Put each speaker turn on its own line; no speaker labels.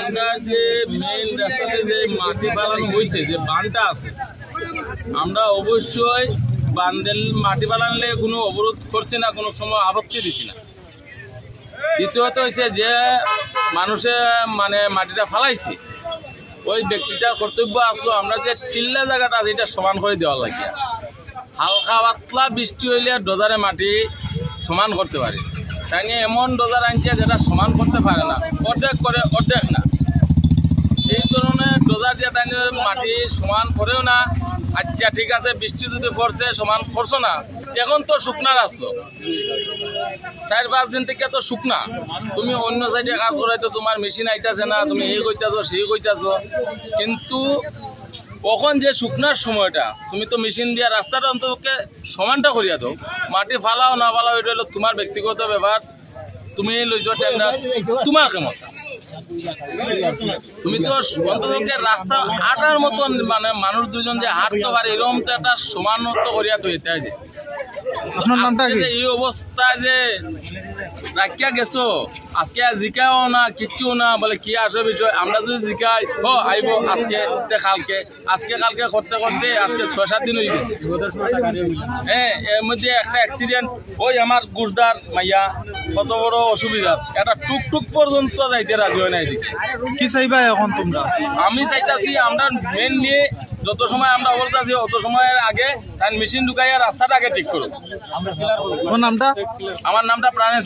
আমরা মাটি যে আছে, আমরা অবশ্যই বান্ডেল মাটি বানালে কোনো অবরোধ করছি না, কোনো সময় আপত্তি দিছি না। দ্বিতীয়ত হয়েছে যে মানুষে মানে মাটিটা ফালাইছে, ওই ব্যক্তিটার কর্তব্য আসলো আমরা যে টিল্লা জায়গাটা আছে, এটা সমান করে দেওয়া লাগে। হালকা পাতলা বৃষ্টি হইলে ডোজারে মাটি সমান করতে পারে। তাই এমন ডোজার আনছে যেটা সমান করতে পারে না। অর্ধেক করে, অর্ধেক না। এই ধরনের ডোজার দিয়ে তাই মাটি সমান করেও না। আচ্ছা ঠিক আছে, বৃষ্টি যদি পড়ছে, সমান করছ না। এখন তো শুকনা আসলো চার পাঁচ দিন থেকে তো শুকনা। তুমি অন্য সাইডে কাজ করাইতো তোমার মেশিন আইতাছে না, তুমি এই কইতাছো সেই কইতাছো। কিন্তু কখন যে শুকনার সময়টা, তুমি তো মেশিন দিয়ে রাস্তাটা অন্ততকে সমানটা করিয়া দাও। মাটি ফালাও না ফালাও, এটা হলো তোমার ব্যক্তিগত ব্যাপার। তুমি লইছো টেন্ডার তোমার ক্ষমতা তুমি তো অন্ততকে রাস্তা হাঁটার মতন মানে মানুষ দুজন যে হাঁটতে পারে এরকম তো একটা সমানত করিয়া তো যে।
আপনার নামটা কি?
এই অবস্থা যে রাখিয়া গেছো আজকে জিকাও না কিচ্ছু না বলে কি আসবে বিষয়? আমরা যদি জিকাই ও আইবো আজকে কালকে। আজকে কালকে করতে করতে আজকে ছয় সাত দিন হয়ে গেছে। হ্যাঁ এর মধ্যে একটা অ্যাক্সিডেন্ট ওই আমার গুজদার মাইয়া কত বড় অসুবিধা। একটা টুকটুক পর্যন্ত যাইতে রাজি না
কি চাইবা এখন তোমরা?
আমি চাইতাছি আমরা মেনলি যত সময় আমরা বলতেছি অত সময়ের আগে তার মেশিন ঢুকাইয়া রাস্তাটা আগে ঠিক করো
তোমার নামটা?
আমার নামটা প্রাণেশ